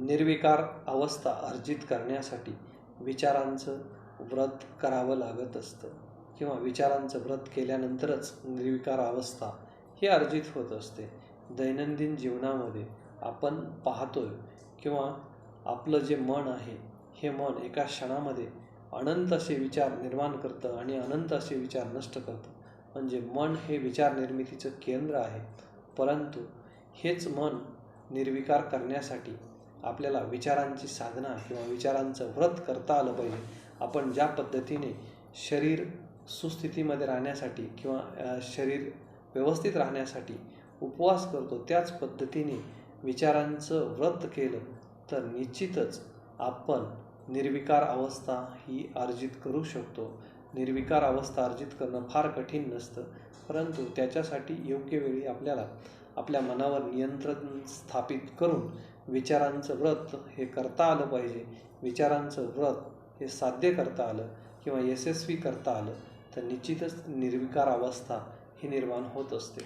निर्विकार अवस्था अर्जित करण्यासाठी विचारांचं व्रत करावं लागत असतं. किंवा विचारांचं व्रत केल्यानंतरच निर्विकार अवस्था ही अर्जित होत असते. दैनंदिन जीवनामध्ये आपण पाहतोय किंवा आपलं जे मन आहे हे मन एका क्षणामध्ये अनंत असे विचार निर्माण करतं आणि अनंत असे विचार नष्ट करतं. म्हणजे मन हे विचार निर्मितीचं केंद्र आहे. परंतु हेच मन निर्विकार करण्यासाठी आपल्याला विचारांची साधना किंवा विचारांचं व्रत करता आलं पाहिजे. आपण ज्या पद्धतीने शरीर सुस्थितीमध्ये राहण्यासाठी किंवा शरीर व्यवस्थित राहण्यासाठी उपवास करतो त्याच पद्धतीने विचारांचं व्रत केलं तर निश्चितच आपण निर्विकार अवस्था ही अर्जित करू शकतो. निर्विकार अवस्था अर्जित करणं फार कठीण नसतं परंतु त्याच्यासाठी योग्य वेळी आपल्याला आपल्या मनावर नियंत्रण स्थापित करून विचारांचं व्रत हे करता आलं पाहिजे. विचारांचं व्रत हे साध्य करता आलं किंवा यशस्वी करता आलं तर निश्चितच निर्विकार अवस्था ही निर्माण होत असते.